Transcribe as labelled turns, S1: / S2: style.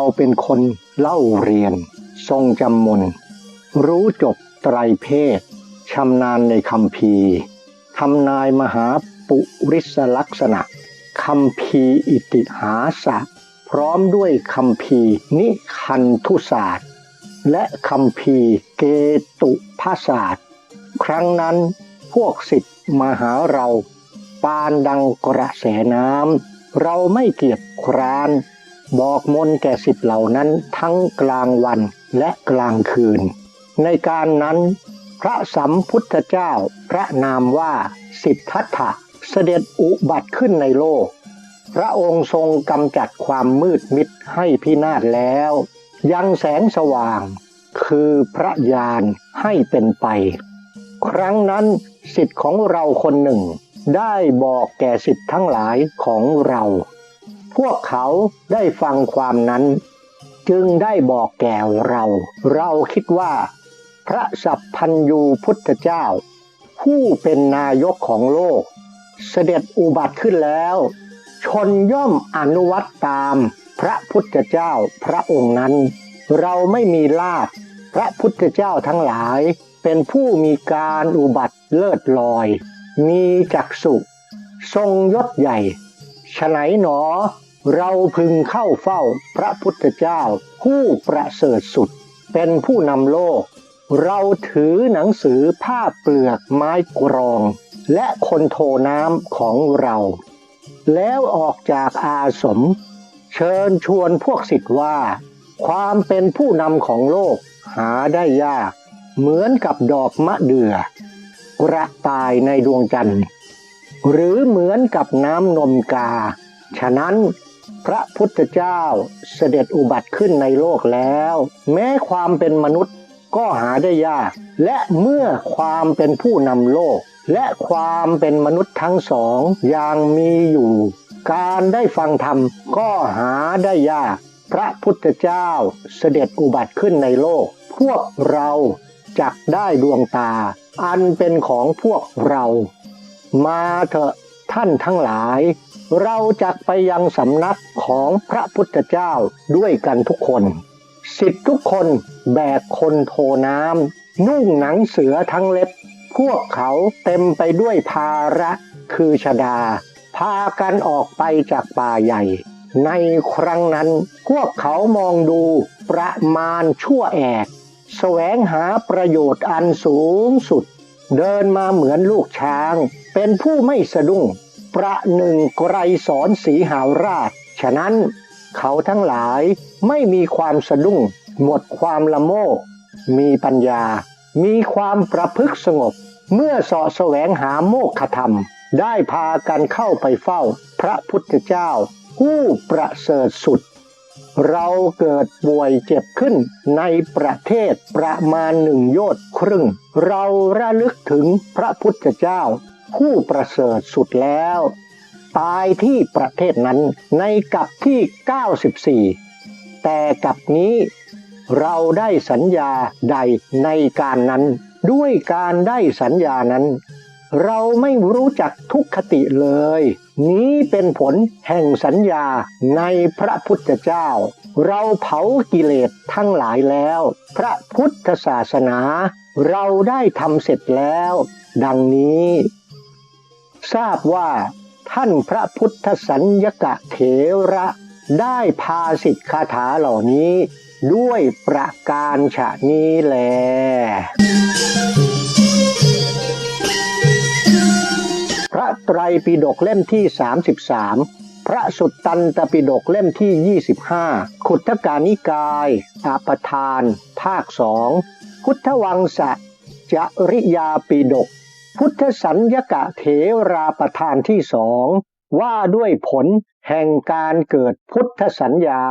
S1: เราเป็นคนเล่าเรียน ทรงจำมน รู้จบไตรเพศชำนาญในคำพีทำนายมหาปุริสลักษณะคำพีอิติหาสะพร้อมด้วยคำพีนิคันทุศาสตร์ และคำพีเกตุภาศาสตร์ ครั้งนั้นพวกสิทธิ์มาหาเรา ปานดังกระแสน้ำเราไม่เกียจคร้าน บอกมนแก่สิทธิ์เหล่านั้นทั้งกลางวันและกลางคืน ในการนั้น พระสัมพุทธเจ้าพระนามว่าสิทธัตถะเสด็จอุบัติขึ้นในโลก พระองค์ทรงกำจัดความมืดมิดให้พินาศแล้ว ยังแสงสว่าง คือพระญาณให้เป็นไป ครั้งนั้นสิทธิ์ของเราคนหนึ่ง ได้บอกแก่สิทธิ์ทั้งหลายของเรา พวกเขาได้ฟังความนั้น จึงได้บอกแก่เรา เราคิดว่า พระสัพพัญยูพุทธเจ้า ผู้เป็นนายกของโลก เสด็จอุบัติขึ้นแล้ว ชนย่อมอนุวัตตามพระพุทธเจ้าพระองค์นั้น เราไม่มีลาภพระพุทธเจ้าทั้งหลายเป็นผู้มีการอุบัติเลิศลอย มีจักสุทรงยศใหญ่ ฉไหนหนอ เราพึงเข้าเฝ้าพระพุทธเจ้า ผู้ประเสริฐสุด เป็นผู้นำโลก เราถือหนังสือผ้าเปลือกไม้กรอง และคนโทน้ำของเรา แล้วออกจากอาสม เชิญชวนพวกสิทธิ์ว่า ความเป็นผู้นำของโลกหาได้ยาก เหมือนกับดอกมะเดื่อกระต่ายในดวงจันทร์ หรือเหมือนกับน้ำนมกา ฉะนั้นพระพุทธเจ้าเสด็จอุบัติขึ้นในโลกแล้ว แม้ความเป็นมนุษย์ก็หาได้ยาก และเมื่อความเป็นผู้นำโลก และความเป็นมนุษย์ทั้งสองอย่างมีอยู่ การได้ฟังธรรมก็หาได้ยาก พระพุทธเจ้าเสด็จอุบัติขึ้นในโลก พวกเราจักได้ดวงตา อันเป็นของพวกเรา มาเถอะท่านทั้งหลาย เราจักไปยังสำนักของพระพุทธเจ้าด้วยกันทุกคนสิทธิ์ทุกคนแบกคนโทน้ำนุ่งหนังเสือทั้งเล็บ พวกเขาเต็มไปด้วยภาระคือชดา พากันออกไปจากป่าใหญ่ ในครั้งนั้น พวกเขามองดูประมาณชั่วแอก แสวงหาประโยชน์อันสูงสุด เดินมาเหมือนลูกช้าง เป็นผู้ไม่สะดุ้งประหนึ่งไกรสอนสีหาวราช ฉะนั้นเขาทั้งหลายไม่มีความสะดุ้ง หมดความละโมบมีปัญญา มีความประพฤกสงบ เมื่อสาะแสวงหาโมกขธรรม ได้พากันเข้าไปเฝ้า พระพุทธเจ้า ผู้ประเสริฐสุด เราเกิดป่วยเจ็บขึ้นในประเทศประมาณหนึ่งโยชน์ครึ่ง เราระลึกถึงพระพุทธเจ้า ผู้ประเสริฐสุดแล้ว ตายที่ประเทศนั้นในกับที่ 94 แต่กับนี้เราได้สัญญาใดในการนั้น ด้วยการได้สัญญานั้น เราไม่รู้จักทุกขติเลย นี้เป็นผลแห่งสัญญาในพระพุทธเจ้า เราเผากิเลสทั้งหลายแล้ว พระพุทธศาสนา เราได้ทำเสร็จแล้ว ดังนี้ ทราบว่าท่านพระพุทธสัญญกะเถระได้พาสิทธิคาถาเหล่านี้ ด้วยประการฉะนี้แล พระไตรปิฎกเล่มที่ 33 พระสุตตันตปิฎกเล่มที่ 25 ขุททกานิกายอาปทาน ภาคสองพุทธวังสะจริยาปิฎกพุทธสัญญกะเถราประธานที่สองว่าด้วยผลแห่งการเกิดพุทธสัญญา